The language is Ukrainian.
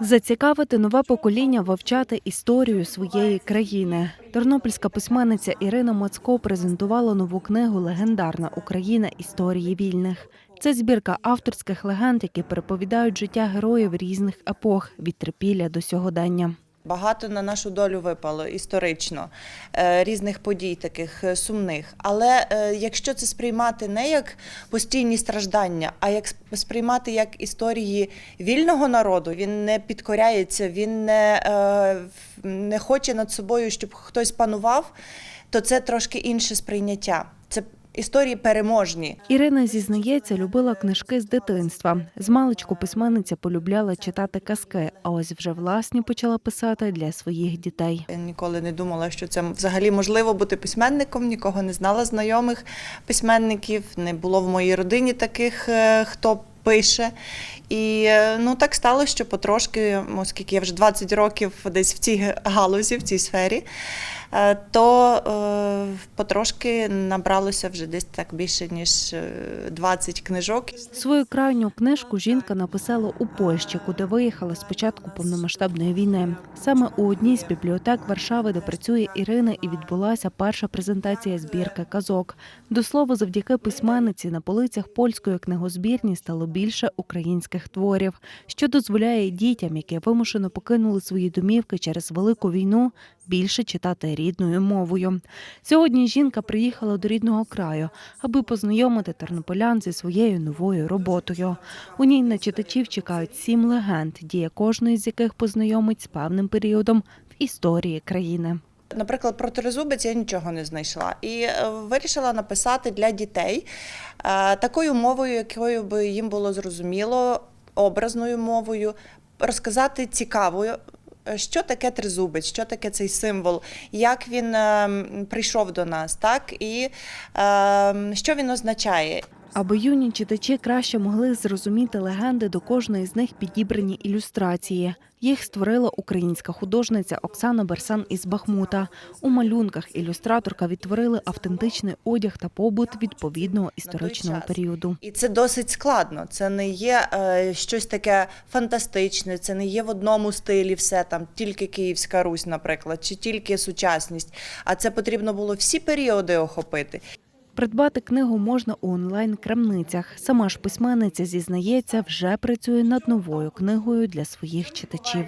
Зацікавити нове покоління вивчати історію своєї країни. Тернопільська письменниця Ірина Мацко презентувала нову книгу Легендарна Україна історії вільних. Це збірка авторських легенд, які переповідають життя героїв різних епох від трипілля до сьогодення. Багато на нашу долю випало історично е, різних подій, таких е, сумних. Але е, якщо це сприймати не як постійні страждання, а як сприймати як історії вільного народу, він не підкоряється, він не, не хоче над собою, щоб хтось панував, то це трошки інше сприйняття. Історії переможні. Ірина зізнається, любила книжки з дитинства. З маличку письменниця полюбляла читати казки, а ось вже власні почала писати для своїх дітей. Я ніколи не думала, що це взагалі можливо бути письменником. Нікого не знала знайомих письменників. Не було в моїй родині таких, е, хто пише. І е, ну так сталося, що потрошки, оскільки я вже 20 років десь в цій галузі, в цій сфері, то е, потрошки набралося вже десь так більше ніж е, 20 книжок. Свою крайню книжку жінка написала у Польщі, куди виїхала з початку повномасштабної війни. Саме у одній з бібліотек Варшави, де працює Ірина, і відбулася перша презентація збірки казок. До слова, завдяки письменниці на полицях польської книгозбірні стало більше українських творів, що дозволяє дітям, які вимушено покинули свої домівки через велику війну, більше читати рідною мовою. Сьогодні жінка приїхала до рідного краю, аби познайомити тернополян зі своєю новою роботою. У ній на читачів чекають сім легенд, дія кожної з яких познайомить з певним періодом в історії країни. Наприклад, про тризубець я нічого не знайшла і е, вирішила написати для дітей е, такою мовою, якою би їм було зрозуміло, образною мовою, розказати цікавою. Е, Що таке тризубець, що таке цей символ, як він е, прийшов до нас, так? І е, що він означає. Аби юні читачі краще могли зрозуміти легенди, до кожної з них підібрані ілюстрації. Їх створила українська художниця Оксана Берсан із Бахмута. У малюнках ілюстраторка відтворили автентичний одяг та побут відповідного історичного періоду. І це досить складно. Це не є е, щось таке фантастичне, це не є в одному стилі все там, тільки Київська Русь, наприклад, чи тільки сучасність. А це потрібно було всі періоди охопити. Придбати книгу можна у онлайн-крамницях. Сама ж письменниця зізнається, вже працює над новою книгою для своїх читачів.